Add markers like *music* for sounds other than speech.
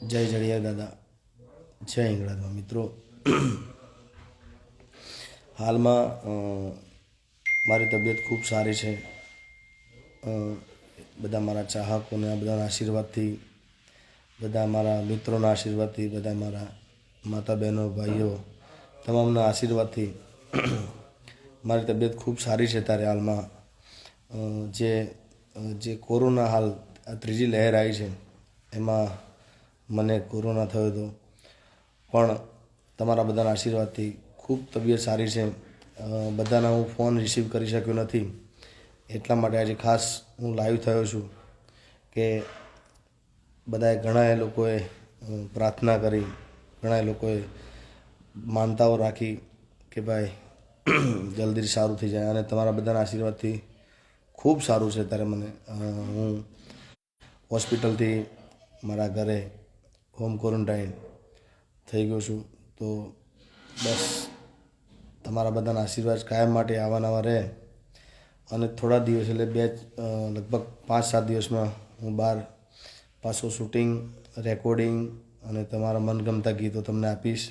જય જડિયા દાદા. જય હિંગળાજમાં મિત્રો. હાલમાં મારી તબિયત ખૂબ સારી છે. બધા મારા ચાહકોને આ બધાના આશીર્વાદથી, બધા મારા મિત્રોના આશીર્વાદથી, બધા મારા માતા બહેનો ભાઈઓ, તમામના આશીર્વાદથી મારી તબિયત ખૂબ સારી છે ત્યારે હાલમાં. જે જે કોરોના હાલ આ ત્રીજી લહેર આવી છે, એમાં મને કોરોના થયો હતો. પણ તમારા બધાના આશીર્વાદથી ખૂબ તબિયત સારી છે. બધાના હું ફોન રિસીવ કરી શક્યો નથી. એટલા માટે આજે ખાસ હું લાઈવ થયો છું કે બધાએ ઘણાએ લોકોએ પ્રાર્થના કરી ઘણા લોકોએ માનતાઓ રાખી કે ભાઈ *clears throat* જલ્દી સારું થઈ જાય. અને તમારા બધાના આશીર્વાદથી ખૂબ સારું છે ત્યારે મને. હું હોસ્પિટલથી મારા ઘરે હોમ ક્વોરન્ટાઇન થઈ ગયો છું, તો બસ તમારા બધાના આશીર્વાદ કાયમ માટે આવા રહે. અને થોડા દિવસ એટલે બે લગભગ પાંચ સાત દિવસમાં હું બહાર પાછું શૂટિંગ, રેકોર્ડિંગ અને તમારા મનગમતા ગીતો તમને આપીશ.